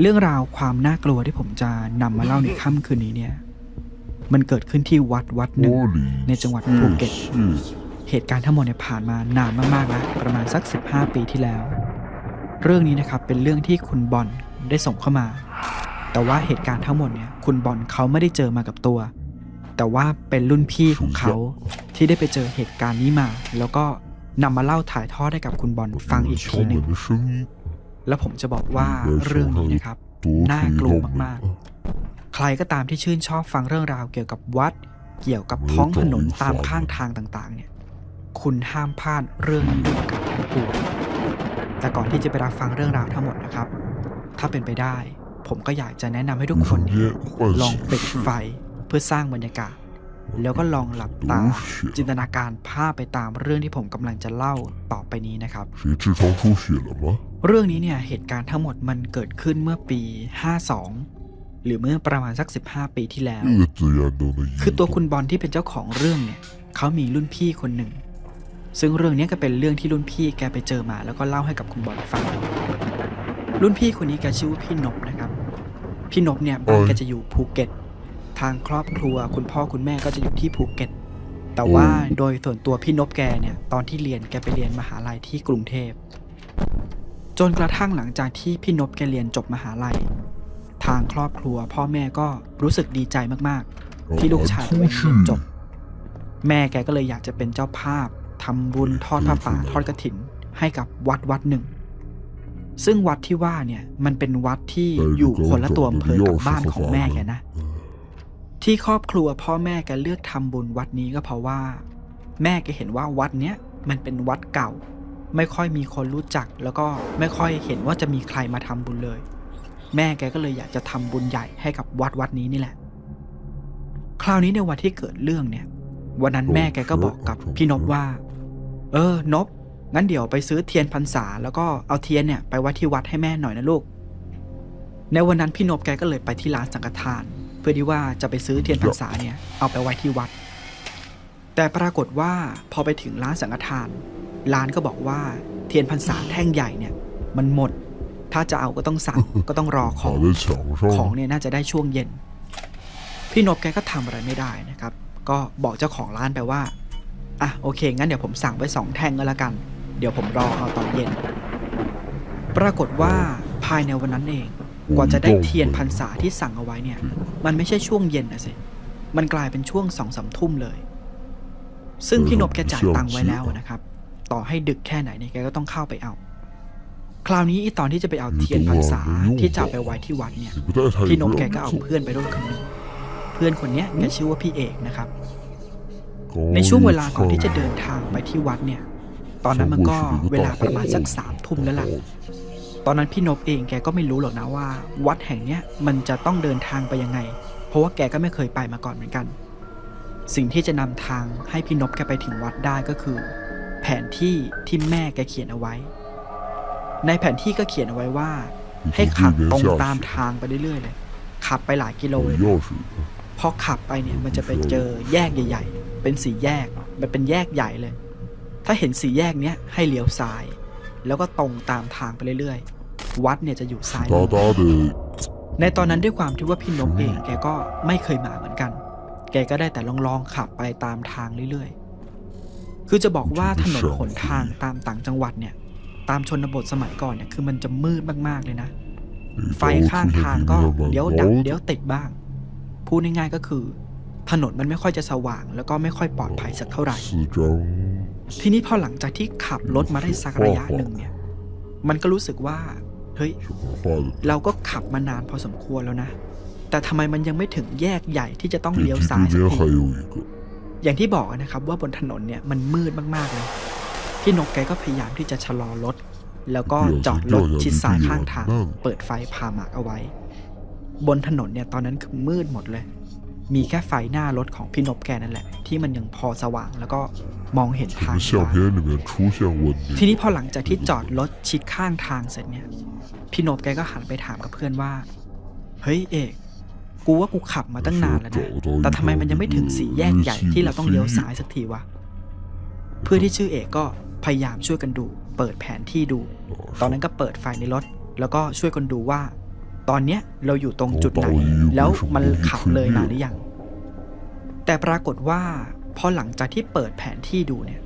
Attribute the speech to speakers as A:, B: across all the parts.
A: เรื่องราวความน่ากลัวที่ผมจะนำมาเล่าในค่ำคืนนี้เนี่ย มันเกิดขึ้นที่วัดวัดหนึ่งในจังหวัดภูเก็ต เหตุการณ์ทั้งหมดเนี่ยผ่านมานานมากๆแล้วประมาณสัก 15 ปีที่แล้ว เรื่องนี้นะครับเป็นเรื่องที่คุณบอลได้ส่งเข้ามา แต่ว่าเหตุการณ์ทั้งหมดเนี่ยคุณบอลเขาไม่ได้เจอมากับตัว แต่ว่าเป็นรุ่นพี่ของเขาที่ได้ไปเจอเหตุการณ์นี้มา แล้วก็นำมาเล่าถ่ายทอดให้กับคุณบอลฟังอีกทีหนึ่ง แล้วผมจะบอกว่าเรื่องนี้นะครับน่ากลัวมากๆ ใครก็ตามที่ชื่นชอบฟังเรื่องราวเกี่ยวกับวัด เกี่ยวกับท้องถนนตามข้างทางต่างๆ เนี่ย คุณห้ามพลาดเรื่องนี้ด้วยกันทั้งปวงแต่ก่อนที่จะไปรับฟังเรื่องราวทั้งหมดนะครับ ถ้าเป็นไปได้ ผมก็อยากจะแนะนำให้ทุกคน ลองปิดไฟเพื่อสร้างบรรยากาศ แล้วก็ลองหลับตา จินตนาการภาพไปตามเรื่องที่ผมกำลังจะเล่าต่อไปนี้นะครับ เรื่องนี้เนี่ยเหตุการณ์ทั้งหมดมันเกิดขึ้นเมื่อปี 52 หรือเมื่อประมาณสัก 15 ปีที่แล้ว คือตัวคุณบอลที่เป็นเจ้าของเรื่องเนี่ยเขามีรุ่นพี่คนหนึ่ง ซึ่งเรื่องนี้ก็เป็นเรื่องที่รุ่นพี่แกไปเจอมาแล้วก็เล่าให้กับคุณบอลฟัง รุ่นพี่คนนี้แกชื่อว่าพี่นบนะครับ พี่นบเนี่ยบ้านแกจะอยู่ภูเก็ต ทางครอบครัวคุณพ่อคุณแม่ก็จะอยู่ที่ภูเก็ต แต่ว่าโดยส่วนตัวพี่นบแกเนี่ยตอนที่เรียนแกไปเรียนมหาลัยที่กรุงเทพ จนกระทั่งหลังจากที่พี่นบแกเรียนจบมหาลัย ทางครอบครัวพ่อแม่ก็รู้สึกดีใจมากๆ ที่ลูกชายตัวเองเรียนจบ แม่แกก็เลยอยากจะเป็นเจ้าภาพทำบุญทอดผ้าป่าทอดกระถินให้กับวัดวัดหนึ่ง ซึ่งวัดที่ว่าเนี่ยมันเป็นวัดที่อยู่คนละตัวอำเภอกับบ้านของแม่แกนะ ที่ครอบครัวพ่อแม่แกเลือกทำบุญวัดนี้ก็เพราะว่า แม่แกเห็นว่าวัดเนี้ยมันเป็นวัดเก่า ไม่ค่อยมีคนรู้จัก แล้วก็ไม่ค่อยเห็นว่าจะมีใครมาทำบุญเลย แม่แกก็เลยอยากจะทำบุญใหญ่ให้กับวัดวัดนี้นี่แหละ คราวนี้ในวันที่เกิดเรื่องเนี่ย วันนั้นแม่แกก็บอกกับพี่นบว่า เออนบงั้นเดี๋ยวไปซื้อเทียนพรรษา แล้วก็เอาเทียนเนี่ยไปไว้ที่วัดให้แม่หน่อยนะลูก ในวันนั้นพี่นบแกก็เลยไปที่ร้านสังฆทาน เพื่อที่ว่าจะไปซื้อเทียนพรรษาเนี่ยเอาไปไว้ที่วัด แต่ปรากฏว่าพอไปถึงร้านสังฆทาน ร้านก็บอกว่าเทียนพรรษาแท่งใหญ่เนี่ย มันหมด ถ้าจะเอาก็ต้องสั่ง ก็ต้องรอของของเนี่ยน่าจะได้ช่วงเย็น พี่นบแกก็ทำอะไรไม่ได้นะครับ ก็บอกเจ้าของร้านไปว่าอะโอเค งั้นเดี๋ยวผมสั่งไปสองแท่งก็แล้วกัน เดี๋ยวผมรอเอาตอนเย็น ปรากฏว่าภายในวันนั้นเอง กว่าจะได้เทียนพรรษาที่สั่งเอาไว้เนี่ย มันไม่ใช่ช่วงเย็นนะสิ มันกลายเป็นช่วงสองสามทุ่มเลย ซึ่งพี่นบแกจ่ายตังค์ไว้แล้วนะครับ ต่อให้ดึกแค่ไหนเนี่ยแกก็ต้องเข้าไปเอา คราวนี้อีตอนที่จะไปเอาเทียนพรรษาที่จะไปไว้ที่วัดเนี่ย พี่นกแกก็เอาเพื่อนไปด้วยคนนึงเพื่อนคนนี้แกชื่อว่าพี่เอกนะครับ ในช่วงเวลาก่อนที่จะเดินทางไปที่วัดเนี่ย ตอนนั้นมันก็เวลาประมาณสักสามทุ่มแล้วล่ะตอนนั้นพี่นบเองแกก็ไม่รู้หรอกนะว่า วัดแห่งเนี้ยมันจะต้องเดินทางไปยังไง เพราะว่าแกก็ไม่เคยไปมาก่อนเหมือนกัน สิ่งที่จะนำทางให้พี่นบแกไปถึงวัดได้ก็คือ แผนที่ที่แม่แกเขียนเอาไว้ ในแผนที่ก็เขียนเอาไว้ว่า ให้ขับตรงตามทางไปเรื่อยๆเลย ขับไปหลายกิโลเลยพอขับไปเนี่ยมันจะไปเจอแยกใหญ่ ๆ เป็นสีแยก มันเป็นแยกใหญ่เลย ถ้าเห็นสีแยกเนี้ยให้เลี้ยวซ้าย แล้วก็ตรงตามทางไปเรื่อยๆ วัดเนี่ยจะอยู่ซ้ายในตอนนั้นด้วยความที่ว่าพี่นพเองแกก็ไม่เคยมาเหมือนกัน แกก็ได้แต่ลองๆขับไปตามทางเรื่อยๆ คือจะบอกว่าถนนหนทางตามต่างจังหวัดเนี่ย ตามชนบทสมัยก่อนเนี่ยคือมันจะมืดมากๆเลยนะ ไฟข้างทางก็เดี๋ยวดับเดี๋ยวติดบ้าง พูดง่ายๆก็คือ ถนนมันไม่ค่อยจะสว่าง แล้วก็ไม่ค่อยปลอดภัยสักเท่าไหร่ ทีนี้พอหลังจากที่ขับรถมาได้สักระยะหนึ่งเนี่ย มันก็รู้สึกว่า เฮ้ย เราก็ขับมานานพอสมควรแล้วนะ แต่ทำไมมันยังไม่ถึงแยกใหญ่ที่จะต้องเลี้ยวซ้ายสักที อย่างที่บอกนะครับว่าบนถนนเนี่ยมันมืดมากๆเลยพี่นกแกก็พยายามที่จะชะลอรถ แล้วก็จอดรถชิดซ้ายข้างทาง เปิดไฟพาหมากเอาไว้ บนถนนเนี่ยตอนนั้นคือมืดหมดเลย มีแค่ไฟหน้ารถของพี่นกแกนั่นแหละ ที่มันยังพอสว่างแล้วก็มองเห็นทางทีนี้พอหลังจากที่จอดรถชิดข้างทางเสร็จเนี่ย พี่นกแกก็หันไปถามกับเพื่อนว่า เฮ้ยเอก กูว่ากูขับมาตั้งนานแล้วนะ แต่ทำไมมันยังไม่ถึงสี่แยกใหญ่ที่เราต้องเลี้ยวซ้ายสักทีวะ เพื่อนที่ชื่อเอกก็พยายามช่วยกันดู เปิดแผนที่ดู ตอนนั้นก็เปิดไฟในรถ แล้วก็ช่วยกันดูว่า ตอนเนี้ยเราอยู่ตรงจุดไหน แล้วมันขับเลยมาหรือยัง แต่ปรากฏว่าพอหลังจากที่เปิดแผนที่ดูเนี่ย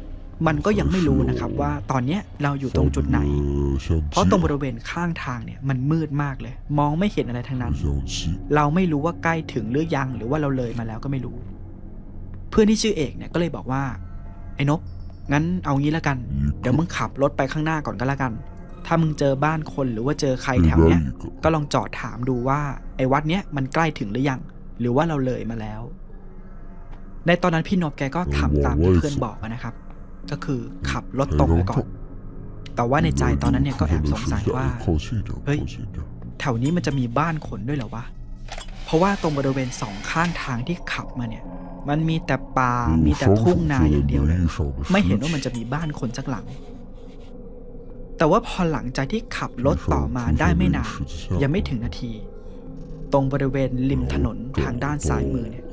A: มันก็ยังไม่รู้นะครับว่าตอนเนี้ยเราอยู่ตรงจุดไหน เพราะตรงบริเวณข้างทางเนี่ยมันมืดมากเลย มองไม่เห็นอะไรทั้งนั้น เราไม่รู้ว่าใกล้ถึงหรือยังหรือว่าเราเลยมาแล้วก็ไม่รู้ เพื่อนที่ชื่อเอกเนี่ยก็เลยบอกว่า ไอ้นบงั้นเอางี้ละกัน เดี๋ยวมึงขับรถไปข้างหน้าก่อนก็แล้วกัน ถ้ามึงเจอบ้านคนหรือว่าเจอใครแถวเนี้ย ก็ลองจอดถามดูว่าไอ้วัดเนี้ยมันใกล้ถึงหรือยัง หรือว่าเราเลยมาแล้ว ในตอนนั้นพี่นบแกก็ทำตามที่เพื่อนบอกนะครับ ก็คือขับรถตรงไปก่อน แต่ว่าในใจตอนนั้นเนี่ยก็แอบสงสัยว่า เฮ้ย แถวนี้มันจะมีบ้านคนด้วยหรอวะ เพราะว่าตรงบริเวณสองข้างทางที่ขับมาเนี่ย มันมีแต่ป่า มีแต่ทุ่งนาอย่างเดียวเลย ไม่เห็นว่ามันจะมีบ้านคนสักหลัง แต่ว่าพอหลังจากที่ขับรถต่อมาได้ไม่นาน ยังไม่ถึงนาทีตรงบริเวณริมถนนทางด้านซ้ายมือเนี่ย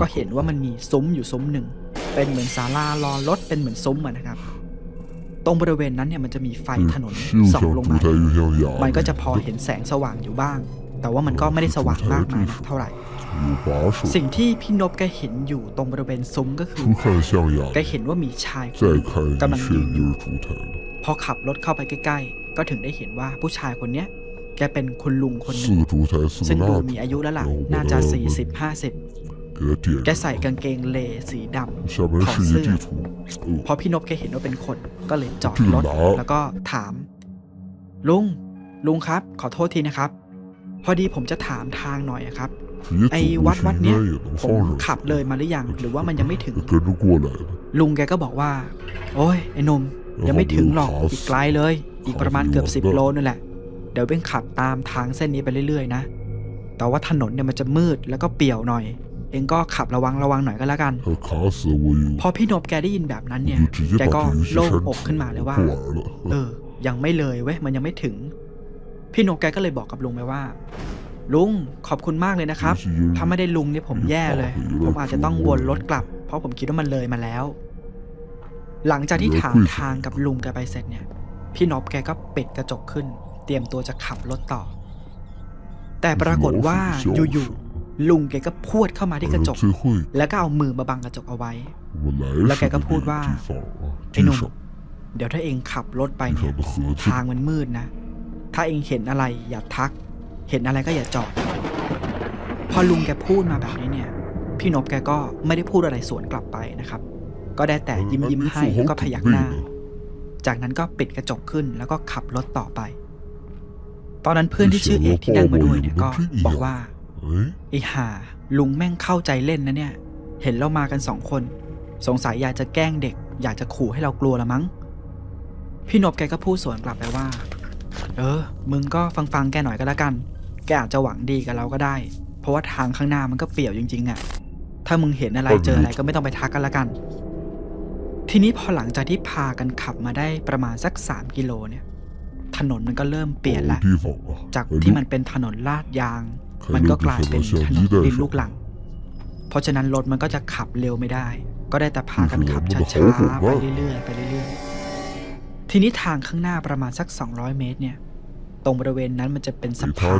A: ก็เห็นว่ามันมีซุ้มอยู่ซุ้มหนึ่ง เป็นเหมือนศาลารอรถเป็นเหมือนซุ้มอะนะครับ ตรงบริเวณนั้นเนี่ยมันจะมีไฟถนนส่องลงมา มันก็จะพอเห็นแสงสว่างอยู่บ้าง แต่ว่ามันก็ไม่ได้สว่างมากมายเท่าไหร่ สิ่งที่พี่นบแกเห็นอยู่ตรงบริเวณซุ้มก็คือแกเห็นว่ามีชายกำลังยืนอยู่พอขับรถเข้าไปใกล้ ๆ ก็ถึงได้เห็นว่าผู้ชายคนเนี้ยแกเป็นคุณลุงคนหนึ่งซึ่งดูมีอายุแล้วล่ะ น่าจะ
B: สี่
A: สิ
B: บห้าสิบ
A: แกใส่กางเกงเลสีดำถอ
B: ด
A: เสื้อ
B: เพราะ
A: พี่นบแกเห็นว่าเป็นคนก็เลยจอดรถแล้วก็ถาม ลุง ลุงครับ ขอโทษทีนะครับ พอดีผมจะถามทางหน่อยครับ ไอ้วัดวัดเนี้ยผมขับเลยมาหรือยัง หรือว่ามันยังไม่ถึง ลุงแกก็บอกว่า โอ้ยไอ้นมยังไม่ถึงหรอกอีกไกลเลย อีกประมาณเกือบสิบโลนั่นแหละ เดี๋ยวเป็นขับตามทางเส้นนี้ไปเรื่อยๆนะแต่ว่าถนนเนี่ยมันจะมืดแล้วก็เปี่ยวหน่อย เองก็ขับระวังระวังหน่อยก็แล้วกันพอพี่นบแกได้ยินแบบนั้นเนี่ยแกก็โล่งอกขึ้นมาเลยว่า เออ ยังไม่เลยเว้ยมันยังไม่ถึง พี่นบแกก็เลยบอกกับลุงไปว่า ลุงขอบคุณมากเลยนะครับ ถ้าไม่ได้ลุงเนี่ยผมแย่เลย ผมอาจจะต้องวนรถกลับ เพราะผมคิดว่ามันเลยมาแล้ว หลังจากที่ถามทางกับลุงแกไปเสร็จเนี่ย พี่นบแกก็ปิดกระจกขึ้น เตรียมตัวจะขับรถต่อ แต่ปรากฏว่าอยู่ๆ ลุงแกก็พูดเข้ามาที่กระจก แล้วก็เอามือมาบังกระจกเอาไว้ แล้วแกก็พูดว่าไอ้หนุ่มเดี๋ยวถ้าเองขับรถไปเนี่ยทางมันมืดนะ ถ้าเองเห็นอะไรอย่าทัก เห็นอะไรก็อย่าจอด พอลุงแกพูดมาแบบนี้เนี่ย พี่นบแกก็ไม่ได้พูดอะไรสวนกลับไปนะครับ ก็ได้แต่ยิ้มยิ้มให้แล้วก็พยักหน้า จากนั้นก็ปิดกระจกขึ้นแล้วก็ขับรถต่อไป ตอนนั้นเพื่อนที่ชื่อเอกที่นั่งมาด้วยเนี่ยก็บอกว่า ไอห่าลุงแม่งเข้าใจเล่นนะเนี่ย เห็นเรามากันสองคน สงสัยอยากจะแกล้งเด็ก อยากจะขู่ให้เรากลัวละมั้ง พี่นบแกก็พูดสวนกลับไปว่า เออ มึงก็ฟังฟังแกหน่อยก็แล้วกัน แกอาจจะหวังดีกับเราก็ได้ เพราะว่าทางข้างหน้ามันก็เปี่ยวจริงๆอะ่ะ ถ้ามึงเห็นอะไรเจออะไรก็ไม่ต้องไปทักกันละกัน ทีนี้พอหลังจากที่พากันขับมาได้ประมาณสักสามกิโลเนี่ยถนนมันก็เริ่มเปลี่ยนละจากที่มันเป็นถนนลาดยาง มันก็กลายเป็นถนนดินลูกหลัง เพราะฉะนั้นรถมันก็จะขับเร็วไม่ได้ ก็ได้แต่พากันขับช้าๆไปเรื่อยๆไปเรื่อยๆ ทีนี้ทางข้างหน้าประมาณสัก 200 เมตรเนี่ย ตรงบริเวณนั้นมันจะเป็นสะพาน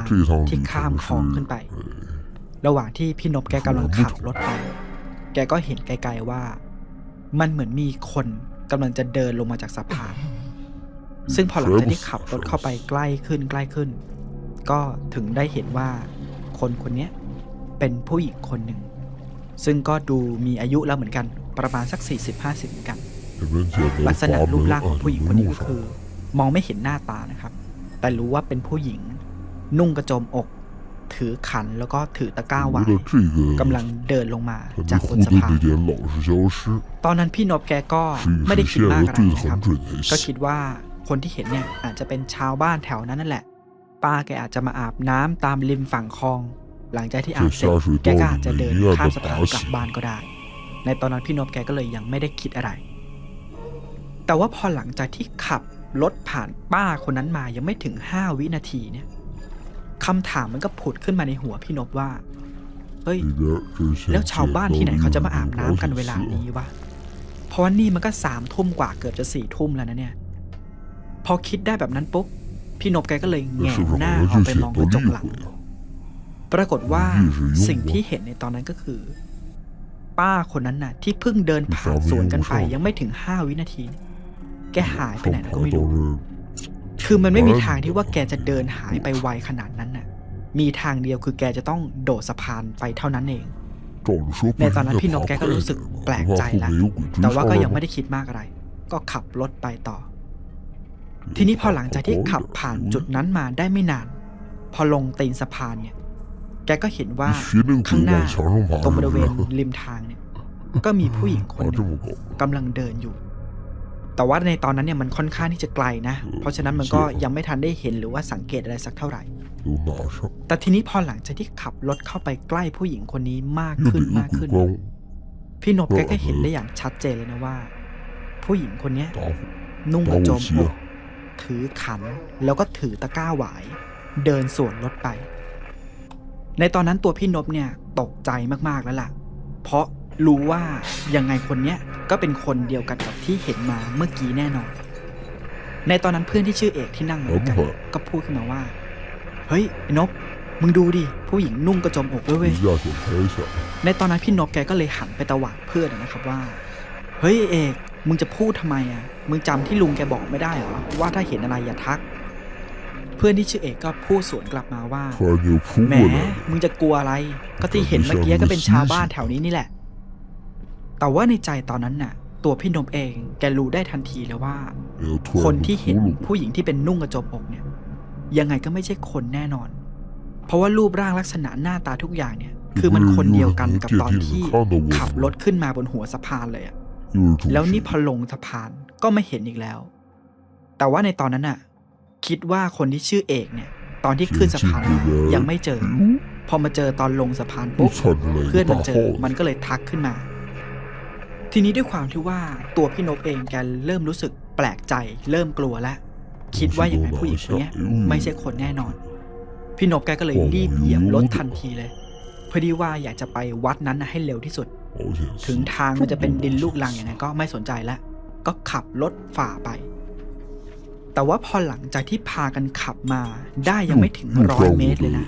A: ที่ข้ามคลองขึ้นไป ระหว่างที่พี่นบแกกำลังขับรถไป แกก็เห็นไกลๆว่า มันเหมือนมีคนกำลังจะเดินลงมาจากสะพาน ซึ่งพอหลังจากที่ขับรถเข้าไปใกล้ขึ้นใกล้ขึ้น ก็ถึงได้เห็นว่า คนคนนี้เป็นผู้หญิงคนหนึ่ง ซึ่งก็ดูมีอายุแล้วเหมือนกันประมาณสัก 40-50เหมือนกัน ลักษณะรูปร่างของผู้หญิงคนนี้ก็คือ มองไม่เห็นหน้าตานะครับ แต่รู้ว่าเป็นผู้หญิง นุ่งกระโจมอก ถือขันแล้วก็ถือตะกร้าวา
B: ง
A: กำลังเดินลงมาจากบนสะพานตอนนั้นพี่นบแกก็ไม่ได้คิดมากอะไรนะครับ ก็คิดว่าคนที่เห็นเนี่ยอาจจะเป็นชาวบ้านแถวนั้นนั่นแหละ ป้าแกอาจจะมาอาบน้ำตามริมฝั่งคลอง หลังจากที่อาบเสร็จแกก็อาจจะเดินข้ามสะพานกลับบ้านก็ได้ ในตอนนั้นพี่นพแกก็เลยยังไม่ได้คิดอะไร แต่ว่าพอหลังจากที่ขับรถผ่านป้าคนนั้นมายังไม่ถึงห้าวินาทีเนี่ยคำถามมันก็ผุดขึ้นมาในหัวพี่นพว่า เฮ้ย แล้วชาวบ้านที่ไหนเขาจะมาอาบน้ำกันเวลานี้วะ เพราะว่านี่มันก็สามทุ่มกว่าเกือบจะสี่ทุ่มแล้วนะเนี่ย พอคิดได้แบบนั้นปุ๊บ พี่นบแกก็เลยแง
B: น
A: หน้าออกไปมองกระจกหลัง ปรากฏว่าสิ่งที่เห็นในตอนนั้นก็คือ ป้าคนนั้นน่ะ ที่เพิ่งเดินผ่าน
B: ส
A: วนกันไปยังไม่ถึงห้าวินาที แกหายไปไหนก็ไม่รู้ คือมันไม่มีทางที่ว่าแกจะเดินหายไปไวขนาดนั้นน่ะ มีทางเดียวคือแกจะต้องโดดสะพานไปเท่านั้นเองในตอนนั้นพี่นกแกก็รู้สึกแปลกใจแล้วแต่ว่าก็ยังไม่ได้คิดมากอะไร ก็ขับรถไปต่อ ทีนี้พอหลังจากที่ขับผ่านจุดนั้นมาได้ไม่นาน พอลงตีนสะพานเนี่ย แกก็เห็นว่าข้างหน้าตรงบริเวณริมทางเนี่ย ก็มีผู้หญิงคนนึงกำลังเดินอยู่ แต่ว่าในตอนนั้นเนี่ยมันค่อนข้างที่จะไกลนะ เพราะฉะนั้นมันก็ยังไม่ทันได้เห็นหรือว่าสังเกตอะไรสักเท่าไหร่ แต่ทีนี้พอหลังจากที่ขับรถเข้าไปใกล้ผู้หญิงคนนี้มากขึ้นมากขึ้น พี่นบแกก็เห็นได้อย่างชัดเจนเลยนะว่า ผู้หญิงคนนี้นุ่งกระโจมอก ถือขันแล้วก็ถือตะกร้าหวาย เดินสวนรถไป ในตอนนั้นตัวพี่นบเนี่ยตกใจมากๆแล้วล่ะ เพราะรู้ว่ายังไงคนเนี้ยก็เป็นคนเดียวกันกับที่เห็นมาเมื่อกี้แน่นอน ในตอนนั้นเพื่อนที่ชื่อเอกที่นั่งมาด้วยกันก็พูดขึ้นมาว่า เฮ้ยนบมึงดูดิ ผู้หญิงนุ่งกระจมอกด้วยเว้ยในตอนนั้นพี่นบแกก็เลยหันไปตะวัดเพื่อนนะครับว่า เฮ้ยเอก มึงจะพูดทำไมอะ มึงจำที่ลุงแกบอกไม่ได้เหรอ ว่าถ้าเห็นอะไรอย่าทัก เพื่อนที่ชื่อเอกก็พูดสวนกลับมาว่าแหมมึงจะกลัวอะไร ก็ที่เห็นเมื่อกี้ก็เป็นชาวบ้านแถวนี้นี่แหละ แต่ว่าในใจตอนนั้นน่ะ ตัวพี่นมเองแกรู้ได้ทันทีแล้วว่า คนที่เห็นผู้หญิงที่เป็นนุ่งกระจมอกเนี่ย ยังไงก็ไม่ใช่คนแน่นอน เพราะว่ารูปร่างลักษณะหน้าตาทุกอย่างเนี่ย คือมันคนเดียวกันกับตอนที่ขับรถขึ้นมาบนหัวสะพานเลยอะ แล้วนี่พอลงสะพานก็ไม่เห็นอีกแล้ว แต่ว่าในตอนนั้นน่ะ คิดว่าคนที่ชื่อเอกเนี่ย ตอนที่ขึ้นสะพานยังไม่เจอ พอมาเจอตอนลงสะพานปุ๊บเพื่อนมันเจอมันก็เลยทักขึ้นมา ทีนี้ด้วยความที่ว่าตัวพี่นพเองแกเริ่มรู้สึกแปลกใจ เริ่มกลัวแล้วคิดว่าอย่างไรผู้หญิงคนนี้ไม่ใช่คนแน่นอน พี่นพแกก็เลยรีบเหยียบรถทันทีเลย เพื่อที่ว่าอยากจะไปวัดนั้นนะให้เร็วที่สุด ถึงทางมันจะเป็นดินลูกลังอย่างไรก็ไม่สนใจแล้ว ก็ขับรถฝ่าไป แต่ว่าพอหลังจากที่พากันขับมาได้ยังไม่ถึงร้อยเมตรเลยนะ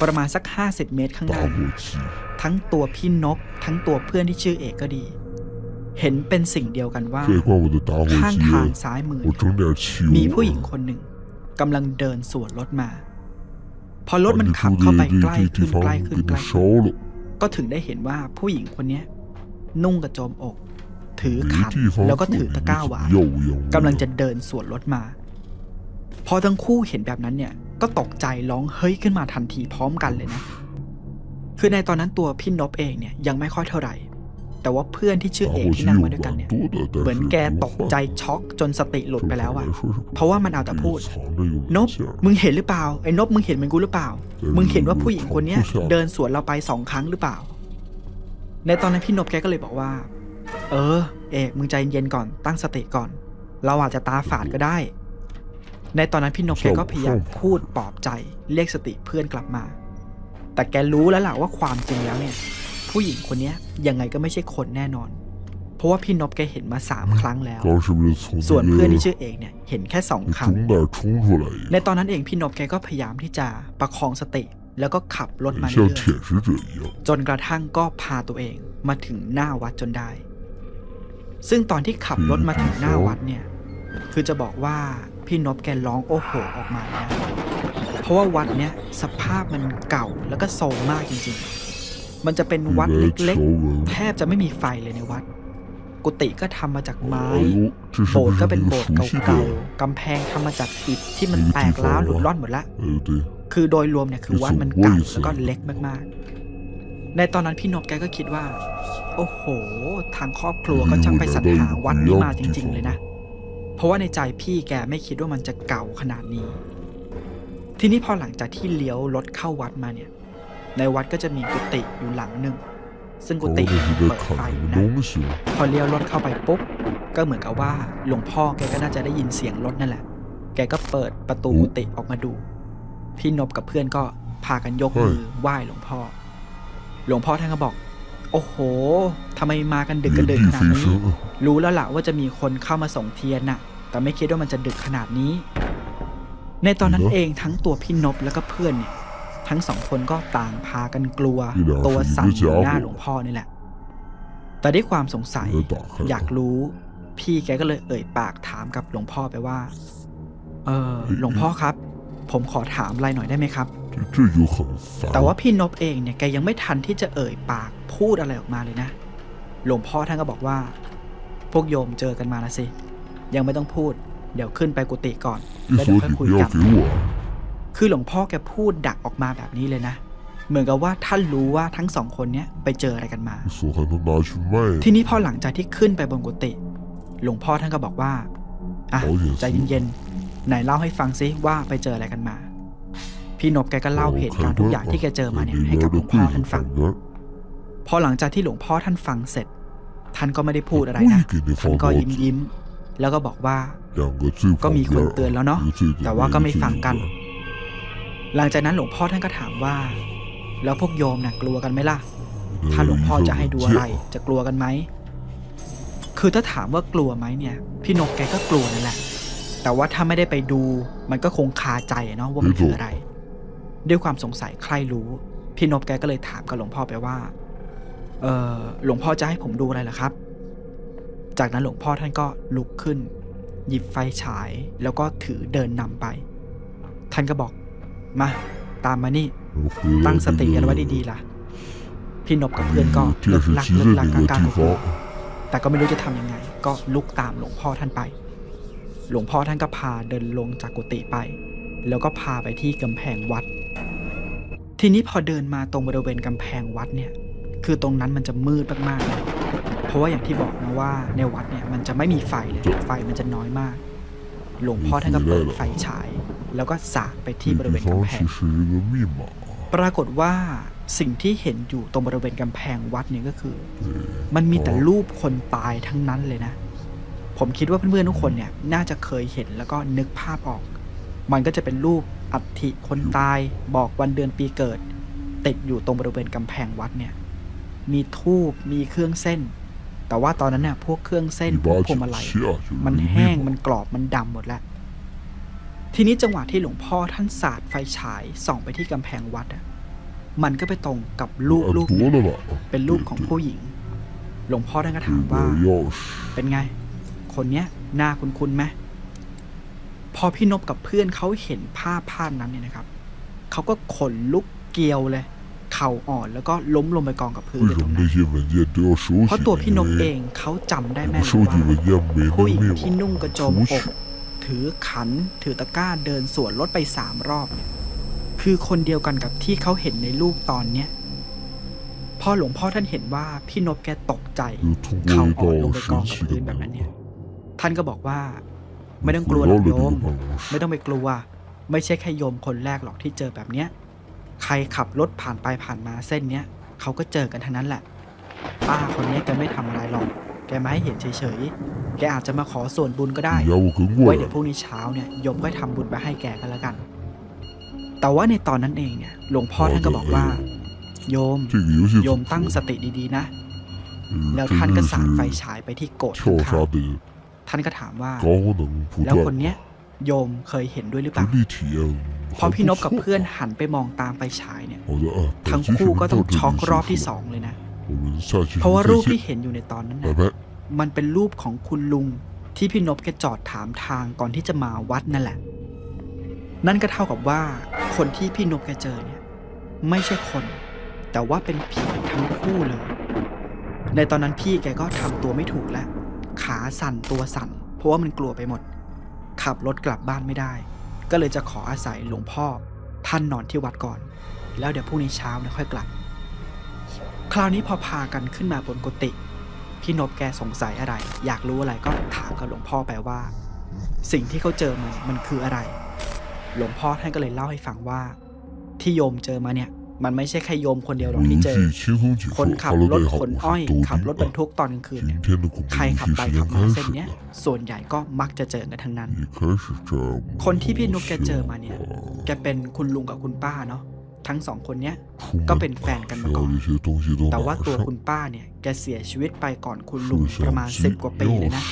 A: ประมาณสักห้าสิบเมตรข้างหน้าทั้งตัวพี่นก ทั้งตัวเพื่อนที่ชื่อเอกก็ดี เห็นเป็นสิ่งเดียวกันว่า ข้างทางซ้ายมือ มีผู้หญิงคนหนึ่งกำลังเดินสวนรถมา พอรถมันขับเข้าไปใกล้ขึ้นใกล้ขึ้นใกล้ ก็ถึงได้เห็นว่าผู้หญิงคนนี้นุ่งกระโจมอก ถือขั
B: บ
A: แล้วก็ถือตะกร้าวานกำลังจะเดินสวนรถมา พอทั้งคู่เห็นแบบนั้นเนี่ย ก็ตกใจร้องเฮ้ยขึ้นมาทันทีพร้อมกันเลยนะ คือในตอนนั้นตัวพี่นบเองเนี่ยยังไม่ค่อยเท่าไหร่ แต่ว่าเพื่อนที่ชื่อเอกที่นั่งมาด้วยกันเนี่ย เหมือนแกตกใจช็อกจนสติหลุดไปแล้วอะเพราะว่ามันเอาแต่พูด นบ มึงเห็นหรือเปล่า ไอ้นบมึงเห็นเหมือนกูหรือเปล่า มึงเห็นว่าผู้หญิงคนเนี้ยเดินสวนเราไปสองครั้งหรือเปล่า ในตอนนั้นพี่นบแกก็เลยบอกว่า เออ เอกมึงใจเย็นก่อน ตั้งสติก่อน เราอาจจะตาฝาดก็ได้ ในตอนนั้นพี่นบแกก็พยายามพูดปลอบใจเรียกสติเพื่อนกลับมา แต่แกรู้แล้วแหละว่าความจริงแล้วเนี่ย ผู้หญิงคนนี้ยังไงก็ไม่ใช่คนแน่นอน เพราะว่าพี่นบแกเห็นมาสามครั้งแล้ว ส่วนเพื่อนที่ชื่อเอกเนี่ยเห็นแค่สองครั้งในตอนนั้นเองพี่นบแกก็พยายามที่จะประคองสติ แล้วก็ขับรถมาเรื่อยๆจนกระทั่งก็พาตัวเองมาถึงหน้าวัดจนได้ ซึ่งตอนที่ขับรถมาถึงหน้าวัดเนี่ยคือจะบอกว่าพี่นบแกร้องโอ้โหออกมานะเพราะว่าวัดเนี้ยสภาพมันเก่าแล้วก็โซมมากจริงๆ มันจะเป็นวัดเล็กๆ แทบจะไม่มีไฟเลยในวัด กุฏิก็ทำมาจากไม้ โบสถ์ก็เป็นโบสถ์เก่าๆกำแพงทำมาจากอิฐที่มันแตกร้าวหลุดร่อนหมดละ คือโดยรวมเนี่ยคือวัดมันเก่าแล้วก็เล็กมากๆ ในตอนนั้นพี่นกแกก็คิดว่า โอ้โห ทางครอบครัวก็ช่างไปสรรหาวัดนี้มาจริง ๆ เลยนะ เพราะว่าในใจพี่แกไม่คิดว่ามันจะเก่าขนาดนี้ ทีนี้พอหลังจากที่เลี้ยวรถเข้าวัดมาเนี่ย ในวัดก็จะมีกุฏิอยู่หลังหนึ่ง ซึ่งกุฏิเปิดไฟนะพอเลี้ยวรถเข้าไปปุ๊บ ก็เหมือนกับว่าหลวงพ่อแกก็น่าจะได้ยินเสียงรถนั่นแหละ แกก็เปิดประตูกุฏิออกมาดู พี่นบกับเพื่อนก็พากันยกมือไหว้หลวงพ่อ หลวงพ่อท่านก็บอก โอ้โหทำไมมากันดึกกันดึกขนาดนี้ รู้แล้วล่ะว่าจะมีคนเข้ามาส่งเทียนน่ะ แต่ไม่คิดว่ามันจะดึกขนาดนี้ ในตอนนั้นเองทั้งตัวพี่นบแล้วก็เพื่อนเนี่ย ทั้งสองคนก็ต่างพากันกลัว ตัวสั่นหน้าหลวงพ่อนี่แหละ แต่ด้วยความสงสัยอยากรู้ พี่แกก็เลยเอ่ยปากถามกับหลวงพ่อไปว่า เออหลวงพ่อครับ ผมขอถามอะไรหน่อยได้ไหมครับ แต่ว่าพี่นบเองเนี่ยแกยังไม่ทันที่จะเอ่ยปากพูดอะไรออกมาเลยนะ หลวงพ่อท่านก็บอกว่า พวกโยมเจอกันมาแล้วสิ ยังไม่ต้องพูด เดี๋ยวขึ้นไปกุฏิก่อนแล้วเดี๋ยวค่อยคุยกัน คือหลวงพ่อแกพูดดักออกมาแบบนี้เลยนะ เหมือนกับว่าท่านรู้ว่าทั้งสองคนเนี้ยไปเจออะไรกันมา ทีนี้พอหลังจากที่ขึ้นไปบนกุฏิหลวงพ่อท่านก็บอกว่าอะใจเย็นๆไหนเล่าให้ฟังซิว่าไปเจออะไรกันมา พี่นบแกก็เล่าเหตุการณ์ทุกอย่างที่แกเจอมาเนี่ยให้กับหลวงพ่อท่านฟัง พอหลังจากที่หลวงพ่อท่านฟังเสร็จ ท่านก็ไม่ได้พูดอะไรนะท่านก็ยิ้มยิ้มแล้วก็บอกว่า ก็มีคนเตือนแล้วเนาะแต่ว่าก็ไม่ฟังกัน หลังจากนั้นหลวงพ่อท่านก็ถามว่า แล้วพวกโยมน่ะกลัวกันไหมล่ะ ถ้าหลวงพ่อจะให้ดูอะไร จะกลัวกันไหม คือถ้าถามว่ากลัวไหมเนี่ย พี่นกแกก็กลัวนั่นแหละ แต่ว่าถ้าไม่ได้ไปดู มันก็คงคาใจอะเนาะว่ามันคืออะไร ด้วยความสงสัยใครรู้ พี่นบแกก็เลยถามกับหลวงพ่อไปว่า เออหลวงพ่อจะให้ผมดูอะไรล่ะครับ จากนั้นหลวงพ่อท่านก็ลุกขึ้น หยิบไฟฉายแล้วก็ถือเดินนำไป ท่านก็บอก มา ตามมานี่ ตั้งสติกันไว้ดีๆล่ะ พี่นบกับเพื่อนก็เลิกลักเลิกลักกลางๆแต่ก็ไม่รู้จะทำยังไง ก็ลุกตามหลวงพ่อท่านไป หลวงพ่อท่านก็พาเดินลงจากกุฏิไป แล้วก็พาไปที่กำแพงวัด ทีนี้พอเดินมาตรงบริเวณกำแพงวัดเนี่ย คือตรงนั้นมันจะมืดมากๆนะเพราะว่าอย่างที่บอกนะว่าในวัดเนี่ยมันจะไม่มีไฟเลยไฟมันจะน้อยมาก หลวงพ่อท่านก็เปิดไฟฉาย แล้วก็สาดไปที่บริเวณกำแพงปรากฏว่าสิ่งที่เห็นอยู่ตรงบริเวณกำแพงวัดนี่ก็คือ มันมีแต่รูปคนตายทั้งนั้นเลยนะ ผมคิดว่าเพื่อนๆทุกคนเนี่ยน่าจะเคยเห็นแล้วก็นึกภาพออก มันก็จะเป็นรูปอัฐิคนตายบอกวันเดือนปีเกิด ติดอยู่ตรงบริเวณกำแพงวัดเนี่ย มีทูบมีเครื่องเส้น แต่ว่าตอนนั้นเนี่ยพวกเครื่องเส้นพวกพวงมาลัยมันแห้งมันกรอบมันดำหมดแล้ว ทีนี้จังหวะที่หลวงพ่อท่านสาดไฟฉายส่องไปที่กำแพงวัดอะมันก็ไปตรงกับรูปรูปนึ่งเป็นรูปของผู้หญิง หลวงพ่อท่านก็ถามว่า เป็นไง คนเนี้ยหน้าคุ้นๆไหมพอพี่นบกับเพื่อนเขาเห็นภาพภาพนั้นเนี่ยนะครับเขาก็ขนลุกเกลียวเลย เข่าอ่อนแล้วก็ล้มลงไปกองกับพื้นเตรงนั้นเพราะตัวพี่นบเองเขาจำได้แม่ว่าผู้หญิงที่นุ่งกระโจมอก ถือขัน ถือตะกร้าเดินสวนรถไปสามรอบ คือคนเดียวกันกับที่เขาเห็นในรูปตอนเนี้ยพอหลวงพ่อท่านเห็นว่าพี่นบแกตกใจเขาอ่อนลงไปกองกับพื้นแบบนั้นเนี่ย ท่านก็บอกว่า ไม่ต้องกลัวหรอกโยม ไม่ต้องไปกลัว ไม่ใช่แค่โยมคนแรกหรอกที่เจอแบบเนี้ย ใครขับรถผ่านไปผ่านมาเส้นเนี้ยเขาก็เจอกันทั้งนั้นแหละ ป้าคนนี้จะไม่ทำอะไรหรอก แกมาให้เห็นเฉยๆ แกอาจจะมาขอส่วนบุญก็ได้
B: 你家我跟过
A: ไว้
B: 来
A: เดี๋ยวพรุ่งนี้เช้าเนี่ยโยมค่อยทำบุญไปให้แกกันแล้วกัน แต่ว่าในตอนนั้นเองเนี่ย หลวงพ่อท่านก็บอกว่า โยม
B: 这个游戏
A: โย
B: 组
A: มตั้งส
B: 织，
A: ติดีๆนะ
B: 嗯
A: แล้ว
B: 这
A: ท่านก็
B: 日
A: สาดไฟ
B: 是
A: ฉายไปที่โกรธ
B: 跳
A: ข้าง
B: 杀的
A: ๆท่านก็ถามว่า
B: 高能不
A: แล้ว
B: 断
A: คนเนี้ย
B: 吧，
A: โยมเคยเห็นด้วยหรือเป
B: 这
A: ล่า
B: 立体验
A: พอ
B: 还
A: พี่น
B: 不
A: บกับ
B: 错
A: เพื่อน
B: 吧。
A: หันไปมองตามไฟฉายเนี่ย
B: 好的啊，
A: ทั้ง
B: 本期视
A: คู่
B: 频
A: ก็
B: 到
A: ต้อง
B: 这
A: ช็อก
B: 里
A: รอบ
B: 结
A: ที่
B: 束
A: สองเลยนะ
B: 我们下期 ะ
A: เพราะว่ารูปที่เห็นอยู่ในตอนนั้นนะมันเป็นรูปของคุณลุงที่พี่นบแกจอดถามทางก่อนที่จะมาวัดนั่นแหละ นั่นก็เท่ากับว่าคนที่พี่นบแกเจอเนี่ย ไม่ใช่คน แต่ว่าเป็นผีทั้งคู่เลย ในตอนนั้นพี่แกก็ทำตัวไม่ถูกแล้ว ขาสั่นตัวสั่น เพราะว่ามันกลัวไปหมด ขับรถกลับบ้านไม่ได้ ก็เลยจะขออาศัยหลวงพ่อ ท่านนอนที่วัดก่อน แล้วเดี๋ยวพรุ่งนี้เช้าเนี่ยค่อยกลับ คราวนี้พอพากันขึ้นมาบนกุฏิพี่นบแกสงสัยอะไร อยากรู้อะไรก็ถามกับหลวงพ่อไปว่า สิ่งที่เขาเจอมันมันคืออะไร หลวงพ่อท่านก็เลยเล่าให้ฟังว่า ที่โยมเจอมาเนี่ย มันไม่ใช่แค่โยมคนเดียวหรอกที่เจอ คนขับรถขนอ้อยขับรถบรรทุกตอนกลางคืนเนี่ยใครขับไปขับมาเส้นเนี้ยส่วนใหญ่ก็มักจะเจอกันทั้งนั้น คนที่พี่น
B: บ
A: แกเจอมาเนี่ย แกเป็นคุณลุงกับคุณป้าเนาะ ทั้งสองคนเนี้ยก็เป็นแฟนกันมาก่อน แต่ว่าตัวคุณป้าเนี่ยแกเสียชีวิตไปก่อนคุณลุงประมาณสิบกว่าปีเลยนะ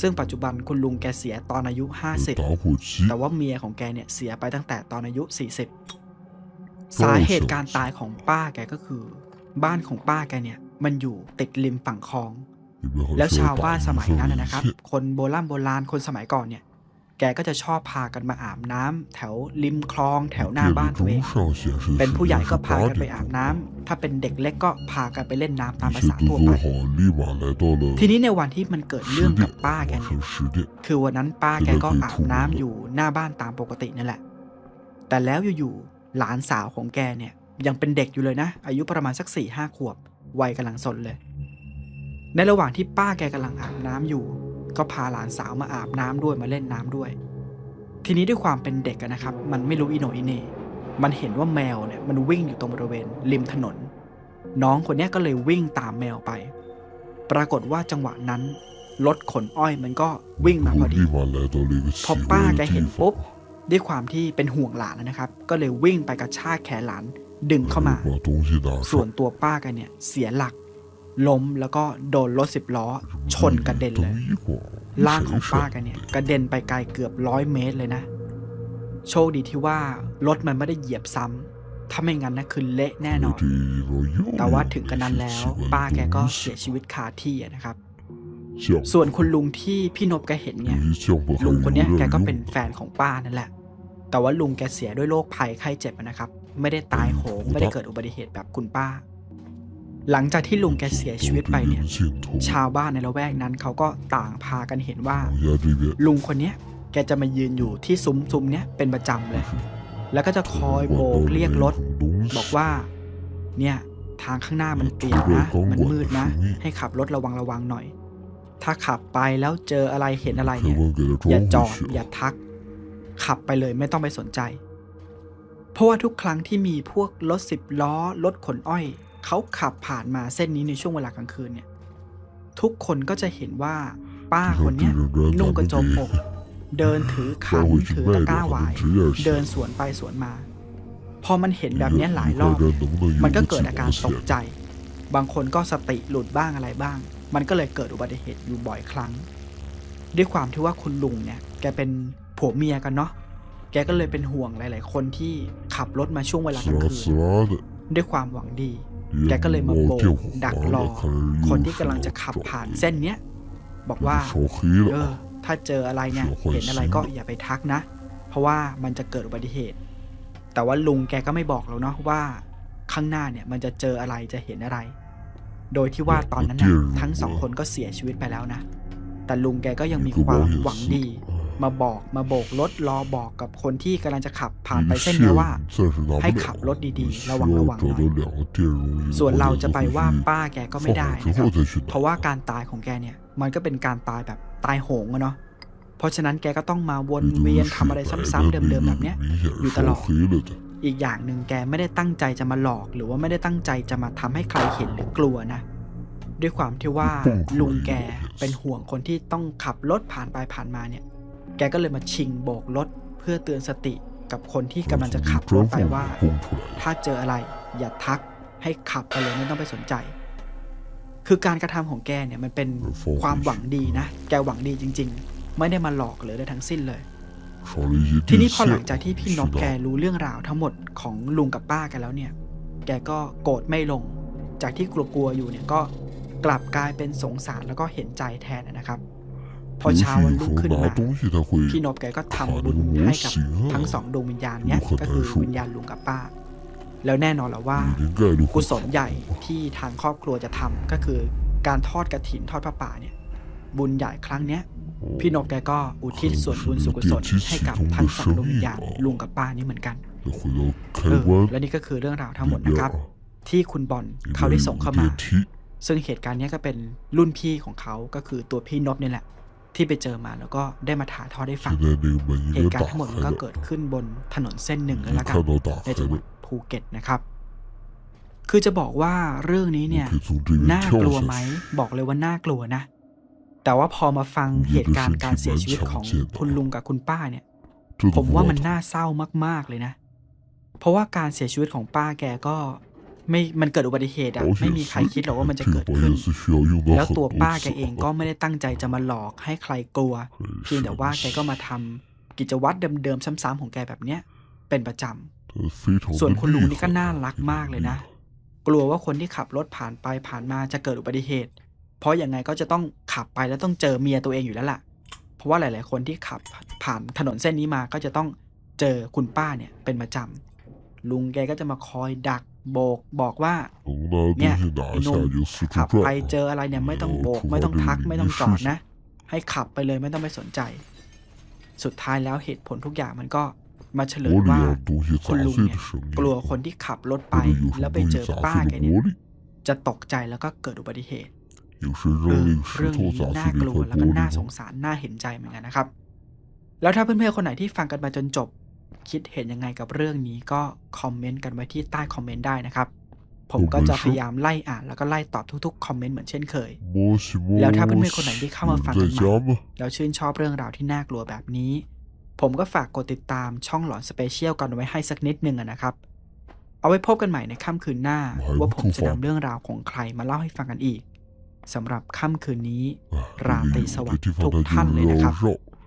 A: ซึ่งปัจจุบันคุณลุงแกเสียตอนอายุห้า
B: สิบ
A: แต่ว่าเมียของแกเนี่ยเสียไปตั้งแต่ตอนอายุ 40 สาเหตุการตายของป้าแกก็คือ บ้านของป้าแกเนี่ยมันอยู่ติดริมฝั่งคลอง แล้วชาวบ้านสมัยนั้นนะครับ คนโบราณโบราณคนสมัยก่อนเนี่ย แกก็จะชอบพากันมาอาบน้ำ แถวริมคลองแถวหน้าบ้านตัวเอง เป็นผู้ใหญ่ก็พากันไปอาบน้ำ ถ้าเป็นเด็กเล็กก็พากันไปเล่นน้ำตามภาษาทั่วไป ทีนี้ในวันที่มันเกิดเรื่องกับป้าแกคือวันนั้นป้าแกก็อาบน้ำอยู่หน้าบ้านตามปกตินั่นแหละ แต่แล้วอยู่ๆหลานสาวของแกเนี่ยยังเป็นเด็กอยู่เลยนะ อายุประมาณสักสี่ห้าขวบ วัยกำลังสนเลย ในระหว่างที่ป้าแกกำลังอาบน้ำอยู่ ก็พาหลานสาวมาอาบน้ำด้วยมาเล่นน้ำด้วย ทีนี้ด้วยความเป็นเด็กนะครับ มันไม่รู้อิโนอิเน่มันเห็นว่าแมวเนี่ยมันวิ่งอยู่ตรงบริเวณริมถนน น้องคนนี้ก็เลยวิ่งตามแมวไป ปรากฏว่าจังหวะนั้นรถขนอ้อยมันก็วิ่งมาพอดีพอป้าแกเห็นปุ๊บด้วยความที่เป็นห่วงหลานนะครับ ก็เลยวิ่งไปกระชากแขนหลานดึงเข้ามา ส่วนตัวป้าแกเนี่ยเสียหลัก ล้มแล้วก็โดนรถสิบล้อ ชนกระเด็นเลยร่างของป้าแกเนี่ยกระเด็นไปไกลเกือบร้อยเมตรเลยนะ โชคดีที่ว่ารถมันไม่ได้เหยียบซ้ำ ถ้าไม่งั้นนะคือเละแน่นอน แต่ว่าถึงกระนั้นแล้ว ป้าแกก็เสียชีวิตคาที่นะครับส่วนคุณลุงที่พี่นบแกเห็นเนี่ย ลุงคนนี้แกก็เป็นแฟนของป้านั่นแหละ แต่ว่าลุงแกเสียด้วยโรคภัยไข้เจ็บนะครับ ไม่ได้ตายโหง ไม่ได้เกิดอุบัติเหตุแบบคุณป้า หลังจากที่ลุงแกเสียชีวิตไปเนี่ย ชาวบ้านในละแวกนั้นเขาก็ต่างพากันเห็นว่า ลุงคนเนี้ยแกจะมายืนอยู่ที่ซุ้มซุ้มเนี้ยเป็นประจำเลย แล้วก็จะคอยโบกเรียกรถ บอกว่า เนี่ยทางข้างหน้ามันเปียกนะ มันมืดนะ ให้ขับรถระวังระวังหน่อย ถ้าขับไปแล้วเจออะไรเห็นอะไรเนี่ยอย่าจอดอย่าทัก ขับไปเลยไม่ต้องไปสนใจ เพราะว่าทุกครั้งที่มีพวกรถสิบล้อรถขนอ้อย เขาขับผ่านมาเส้นนี้ในช่วงเวลากลางคืนเนี่ย ทุกคนก็จะเห็นว่าป้าคนนี้นุ่งกระโจมอก เดินถือขันถือตะกร้าวายเดินสวนไปสวนมา พอมันเห็นแบบนี้หลายรอบ มันก็เกิดอาการตกใจ บางคนก็สติหลุดบ้างอะไรบ้าง มันก็เลยเกิดอุบัติเหตุอยู่บ่อยครั้ง ด้วยความที่ว่าคุณลุงเนี่ย แกเป็นผัวเมียกันเนาะแกก็เลยเป็นห่วงหลาย ๆ คนที่ขับรถมาช่วงเวลากลางคืนด้วยความหวังดี แกก็เลยมาโบกดักรอคนที่กำลังจะขับผ่านเส้นเนี้ยบอกว่าเออถ้าเจออะไรเนี่ย
B: เห็
A: นอะไรก็อย่าไปทักนะ เพราะว่ามันจะเกิดอุบัติเหตุ แต่ว่าลุงแกก็ไม่บอกแล้วเนาะว่าข้างหน้าเนี่ยมันจะเจออะไรจะเห็นอะไร โดยที่ว่าตอนนั้นนะทั้งสองคนก็เสียชีวิตไปแล้วนะ แต่ลุงแกก็ยังมีความหวังดี มาบอกมาโบกรถรอบอกกับคนที่กำลังจะขับผ่านไปเส้นนี้ว่า ให้ขับรถดีๆ ระวังระวังหน่อยส่วนเราจะไปว่าป้าแกก็ไม่ได้นะครับเพราะว่าการตายของแกเนี่ย มันก็เป็นการตายแบบตายโหงอะเนาะเพราะฉะนั้นแกก็ต้องมาวนเวียนทำอะไรซ้ำๆเดิมๆแบบเนี้ยอยู่ตลอดอีกอย่างหนึ่งแกไม่ได้ตั้งใจจะมาหลอก หรือว่าไม่ได้ตั้งใจจะมาทำให้ใครเห็นหรือกลัวนะด้วยความที่ว่าลุงแกเป็นห่วงคนที่ต้องขับรถผ่านไปผ่านมาเนี่ย แกก็เลยมาชิงโบกรถเพื่อเตือนสติกับคนที่กำลังจะขับรถไปว่า ถ้าเจออะไรอย่าทักให้ขับไปเลยไม่ต้องไปสนใจ คือการกระทำของแกเนี่ยมันเป็นความหวังดีนะ แกหวังดีจริง ๆ ไม่ได้มาหลอกเลยออะทั้งสิ้นเลย ทีนี้พอหลังจากที่พี่นบแกรู้เรื่องราวทั้งหมดของลุงกับป้ากันแล้วเนี่ย แกก็โกรธไม่ลง จากที่กลัวๆอยู่เนี่ยก็กลับกลายเป็นสงสารแล้วก็เห็นใจแทนนะครับ พอเช้าวันรุ่งขึ้นมาพี่นบแกก็ทำบุญให้กับทั้งสองดวงวิญญาณเนี้ยก็คือวิญญาณลุงกับป้า แล้วแน่นอนแล้วว่ากุศลใหญ่ที่ทางครอบครัวจะทำก็คือ การทอดกระถินทอดพระป่าเนี่ย บุญใหญ่ครั้งเนี้ยพี่นบแกก็อุทิศส่วนบุญสุกุศลให้กับทั้งสองดวงวิญญาณลุงกับป้านี้เหมือนกันเออและนี่ก็คือเรื่องราวทั้งหมดนะครับ ที่คุณบอลเขาได้ส่งเข้ามา ซึ่งเหตุการณ์นี้ก็เป็นรุ่นพี่ของเขาก็คือตัวพี่นบนี่แหละ ที่ไปเจอมาแล้วก็ได้มาถ่ายทอดได้ฟังเหตุการณ์ทั้งหมดก็เกิดขึ้นบนถนนเส้นหนึ่งแล้วกันในจังหวัดภูเก็ตนะครับ คือจะบอกว่าเรื่องนี้เนี่ยน่ากลัวไหมบอกเลยว่าน่ากลัวนะ แต่ว่าพอมาฟังเหตุการณ์การเสียชีวิตของคุณลุงกับคุณป้าเนี่ย ผมว่ามันน่าเศร้ามาก ๆเลยนะ เพราะว่าการเสียชีวิตของป้าแกก็ ไม่มันเกิดอุบัติเหตุอะไม่มีใครคิดหรอกว่ามันจะเกิดขึ้น แล้วตัวป้าแกเองก็ไม่ได้ตั้งใจจะมาหลอกให้ใครกลัว เพียงแต่ว่าแกก็มาทำกิจวัตรเดิมๆซ้ำๆของแกแบบเนี้ยเป็นประจำ ส่วนคนลุงนี่ก็น่ารักมากเลยนะ กลัวว่าคนที่ขับรถผ่านไปผ่านมาจะเกิดอุบัติเหตุ เพราะอย่างไงก็จะต้องขับไปแล้วต้องเจอเมียตัวเองอยู่แล้วล่ะ เพราะว่าหลาย ๆ คนที่ขับผ่านถนนเส้นนี้มาก็จะต้องเจอคุณป้าเนี่ยเป็นประจำลุงแกก็จะมาคอยดัก โบกบอกว่าเนี่ยนุ่มขับไปเจออะไรเนี่ยไม่ต้องโบกไม่ต้องทักไม่ต้องจอดนะ ให้ขับไปเลยไม่ต้องไปสนใจ สุดท้ายแล้วเหตุผลทุกอย่างมันก็มาเฉลยว่าคุณลุงเนี่ยกลัวคนที่ขับรถไปแล้วไปเจอป้าแกเนี่ยจะตกใจแล้วก็เกิดอุบัติเหตุเรื่องนี้น่ากลัวแล้วก็น่าสงสารน่าเห็นใจเหมือนกันนะครับ แล้วถ้าเพื่อนๆคนไหนที่ฟังกันมาจนจบ คิดเห็นยังไงกับเรื่องนี้ก็คอมเมนต์กันไว้ที่ใต้คอมเมนต์ได้นะครับ ผมก็จะพยายามไล่อ่านแล้วก็ไล่ตอบทุกๆคอมเมนต์เหมือนเช่นเคย แล้วถ้าเพื่อนๆคนไหนที่เข้ามาฟังกันใหม่แล้วชื่นชอบเรื่องราวที่น่ากลัวแบบนี้ ผมก็ฝากกดติดตามช่องหลอนสเปเชียลกันไว้ให้สักนิดนึงนะครับ เอาไว้พบกันใหม่ในค่ำคืนหน้า ว่าผมจะนำเรื่องราวของใครมาเล่าให้ฟังกันอีกสำหรับค่ำคืนนี้ ราตรีสวัสดิ์ทุกท่านเลยนะครับ